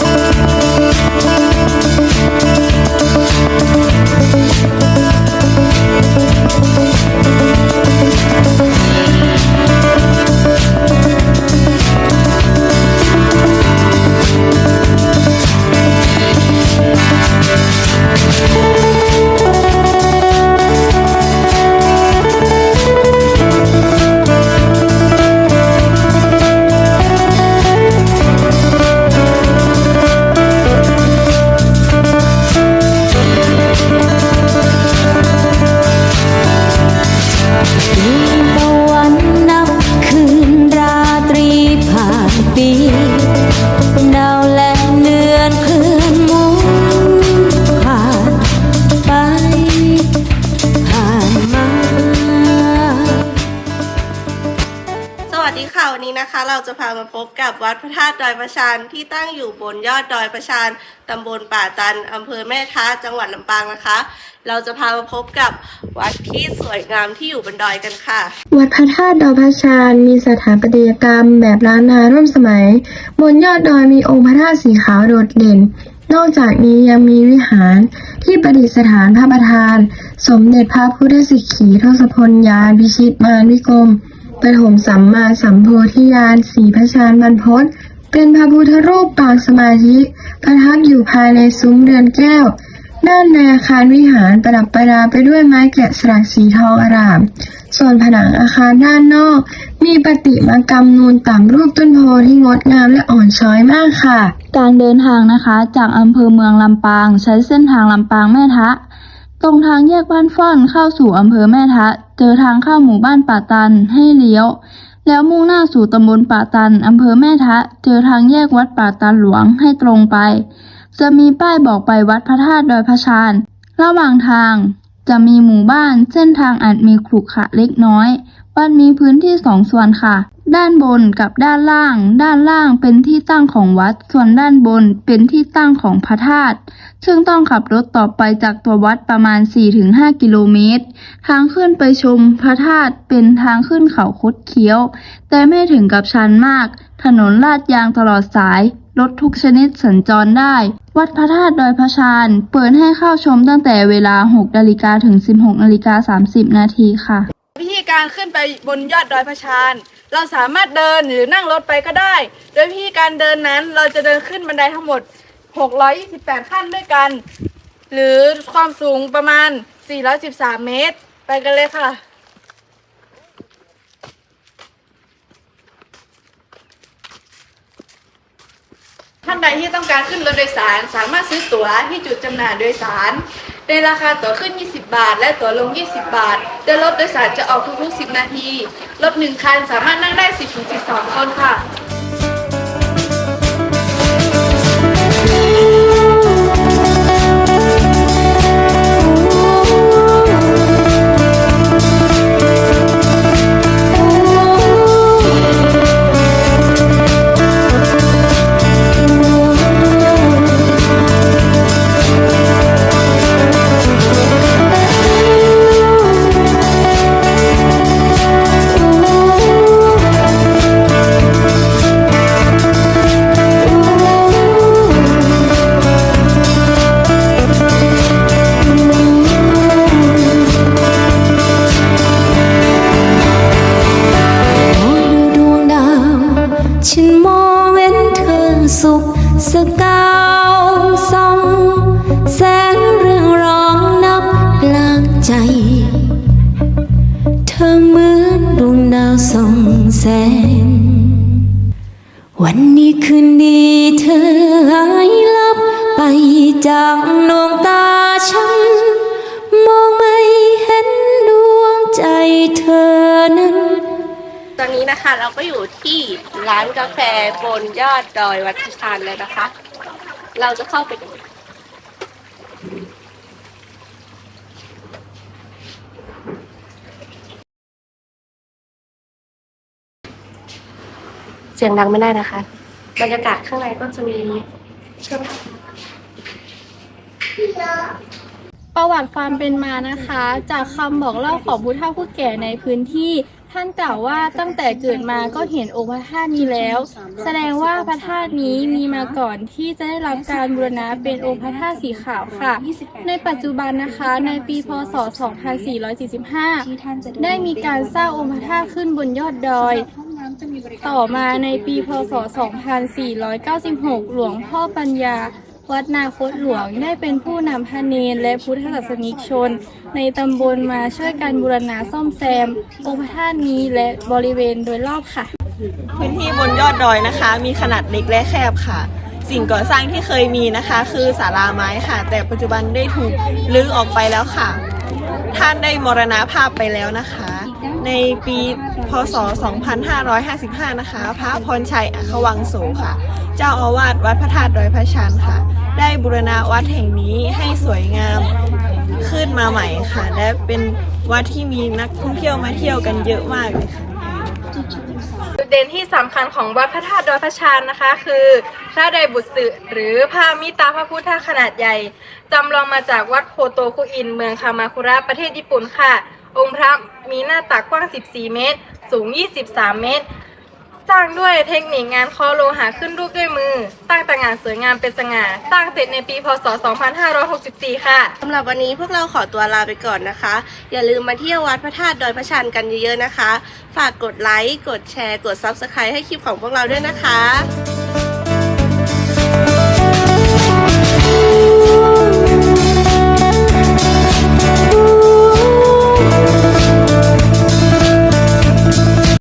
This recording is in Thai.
ต เราจะพามาพบกับวัดพระธาตุดอยประชานที่ตั้งอยู่บนยอดดอยประชานตำบลป่าตันอำเภอแม่ท้าจังหวัดลำปางนะคะ เราจะพามาพบกับวัดที่สวยงามที่อยู่บนดอยกันค่ะ วัดพระธาตุดอยพระชานมีสถาปัตยกรรมแบบล้านนาร่วมสมัย บนยอดดอยมีองค์พระธาตุสีขาวโดดเด่น นอกจากนี้ยังมีวิหารที่ประดิษฐานพระประธาน สมเด็จพระพุทธสิกขีทศพลยานพิชิตมารวิกรม ปฐมสัมมาสัมโพธิญาณสีพระชานบรรพตเป็นพระพุทธรูปปางสมาธิประทับอยู่ภายในซุ้มเรือนแก้ว ด้านในอาคารวิหารประดับประดาไปด้วยไม้แกะสลักสีทองอร่าม ส่วนผนังอาคารด้านนอก มีประติมากรรมนูนต่ำรูปต้นโพที่งดงามและอ่อนช้อยมากค่ะ การเดินทางนะคะจากอำเภอเมืองลำปาง ใช้เส้นทางลำปางแม่ทะตรงทางแยกบ้านฟ่อนเข้าสู่อำเภอแม่ทะ เจอทางเข้าหมู่บ้านป่าตันให้เลี้ยว แล้วมุ่งหน้าสู่ตำบลป่าตันอำเภอแม่ทะ เจอทางแยกวัดป่าตันหลวงให้ตรงไป จะมีป้ายบอกไปวัดพระธาตุดอยพระชานระหว่างทางจะมีหมู่บ้านเส้นทางอาจมีขรุขระเล็กน้อย บ้านมีพื้นที่สองส่วนค่ะ ด้านบนกับด้านล่าง ด้านล่างเป็นที่ตั้งของวัด ส่วนด้านบนเป็นที่ตั้งของพระธาตุ ซึ่งต้องขับรถต่อไปจากตัววัดประมาณ 4-5 กิโลเมตร ทางขึ้นไปชมพระธาตุเป็นทางขึ้นเขาคดเคี้ยว แต่ไม่ถึงกับชันมาก ถนนลาดยางตลอดสาย รถทุกชนิดสัญจรได้ วัดพระธาตุดอยพระชาน เปิดให้เข้าชมตั้งแต่เวลา 6นาฬิกาถึง 16นาฬิกา30 นาทีค่ะ วิธีการขึ้นไปบนยอดดอยพระชาน เราสามารถเดินหรือนั่งรถไปก็ได้ โดยวิธีการเดินนั้นเราจะเดินขึ้นบันไดทั้งหมด 628 ขั้นด้วยกัน หรือความสูงประมาณ 413 เมตร ไปกันเลยค่ะท่านใดที่ต้องการขึ้นรถโดยสาร สามารถซื้อตั๋วที่จุดจำหน่ายโดยสาร ในราคาตั๋วขึ้น 20 บาท และตั๋วลง 20 บาท โดยรถโดยสารจะออกทุกๆ 10 นาที รถ1คันสามารถนั่งได้ 10-12 คนค่ะ ฉันมองเห็นเธอสุขสกาวส่องแสงเรื่องร้องนับกลางใจ เธอเหมือนดวงดาวส่องแสง วันนี้คืนดีเธอหายลับไปจากดวงตาฉัน มองไม่เห็นดวงใจเธอ อนนี้นะคะ เราก็อยู่ที่ร้านกาแฟบนยอดดอยวัดพิชานเลยนะคะ เราจะเข้าไปดูเสียงดังไม่ได้นะคะ บรรยากาศข้างในก็จะมีเครื่องประวัติความเป็นมานะคะ จากคำบอกเล่าของผู้เฒ่าผู้แก่ในพื้นที่ ท่านกล่าวว่าตั้งแต่เกิดมาก็เห็นองค์พระธาตุนี้แล้ว แสดงว่าพระธาตุนี้มีมาก่อนที่จะได้รับการบูรณะเป็นองค์พระธาตุสีขาวค่ะ ในปัจจุบันนะคะในปีพศ 2445 ได้มีการสร้างองค์พระธาตุขึ้นบนยอดดอย ต่อมาในปีพศ 2496 หลวงพ่อปัญญา วัดนาคตหลวงได้เป็นผู้นำพระเนรและพุทธศาสนิกชน ในตำบลมาช่วยกันบูรณะซ่อมแซมองค์พระธาตุนี้และบริเวณโดยรอบค่ะ พื้นที่บนยอดดอยนะคะ มีขนาดเล็กและแคบค่ะ สิ่งก่อสร้างที่เคยมีนะคะ คือศาลาไม้ค่ะ แต่ปัจจุบันได้ถูกลื้อออกไปแล้วค่ะ ท่านได้มรณภาพไปแล้วนะคะ ในปีพศ 2555 นะคะ พระพรชัยอควังโสค่ะ เจ้าอาวาสวัดพระธาตุดอยพระชันค่ะ ได้บูรณะวัดแห่งนี้ให้สวยงามขึ้นมาใหม่ค่ะ และเป็นวัดที่มีนักท่องเที่ยวมาเที่ยวกันเยอะมากเลยค่ะจุดเด่นที่สำคัญของวัดพระธาตุดอยพระชานนะคะ คือพระไดบุตรสึหรือพระมิตาพระพุทธขนาดใหญ่จำลองมาจากวัดโคโตคุอิน เมืองคามาคุระประเทศญี่ปุ่นค่ะ องค์พระมีหน้าตักกว้าง 14 เมตร สูง 23 เมตร สร้างด้วยเทคนิคงานคอโลหะขึ้นรูปด้วยมือ ตั้งแต่งานสวยงามเป็นสง่า สร้างเสร็จในปี พศ 2564 ค่ะ สำหรับวันนี้พวกเราขอตัวลาไปก่อนนะคะ อย่าลืมมาเที่ยววัดพระธาตุดอยพระชันกันเยอะๆนะคะ ฝากกดไลค์ กดแชร์ กด Subscribe ให้คลิปของพวกเราด้วยนะคะ